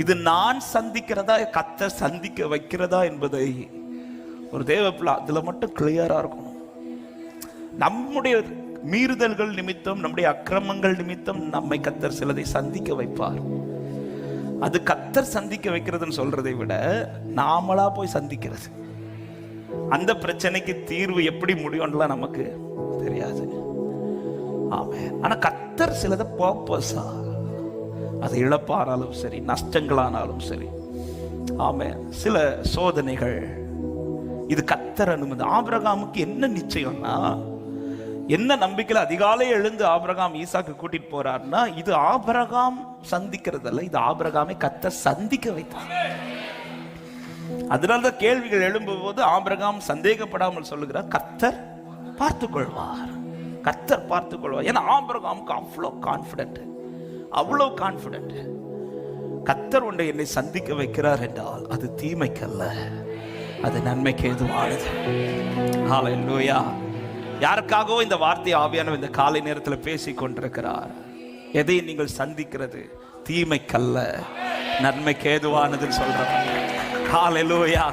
இது நான் சந்திக்கிறதா கத்தர் சந்திக்க வைக்கிறதா என்பதை ஒரு தேவப்பிள்ளை அதில் மட்டும் கிளியரா இருக்கணும். நம்முடைய மீறுதல்கள் நிமித்தம் நம்முடைய அக்கிரமங்கள் நிமித்தம் நம்மை கத்தர் சிலதை சந்திக்க வைப்பார். அது கத்தர் சந்திக்க வைக்கிறதுன்னு சொல்றதை விட நாமளா போய் சந்திக்கிறது. அந்த பிரச்சனைக்கு தீர்வு எப்படி முடியும்லாம் நமக்கு தெரியாது. ஆமா ஆனா கத்தர் சிலதை பர்பஸா அது இழப்பானாலும் சரி நஷ்டங்களானாலும் சரி. ஆமே சில சோதனைகள் இது கத்தர் அனுமதி. ஆபிரகாமுக்கு என்ன நிச்சயம்னா என்ன நம்பிக்கையில் அதிகாலை எழுந்து ஆபிரகாம் ஈசாக்கு கூட்டிட்டு போறாருன்னா இது ஆபிரகாம் சந்திக்கிறதல்ல இது ஆபிரகாமை கத்தர் சந்திக்க வைத்தார். அதனால்தான் கேள்விகள் எழும்பும்போது ஆபிரகாம் சந்தேகப்படாமல் சொல்லுகிறார் கத்தர் பார்த்துக் கொள்வார் கத்தர் பார்த்துக் கொள்வார் ஏன்னா ஆபிரகாமுக்கு அவ்வளோ கான்ஃபிடென்ட் அவ்வளோ கான்ஃபிடென்ட் கத்தர் ஒன்றை என்னை சந்திக்க வைக்கிறார் என்றால் அது தீமைக்கல்ல. அது நன்மைக்கு எதுவானது ஆலையா யாருக்காகவோ இந்த வார்த்தை ஆவியான இந்த காலை நேரத்தில் பேசி கொண்டிருக்கிறார். எதை நீங்கள் சந்திக்கிறது தீமைக்கல்ல. நன்மைக்கு ஏதுவானதுன்னு சொல்றாங்க ஹalleluya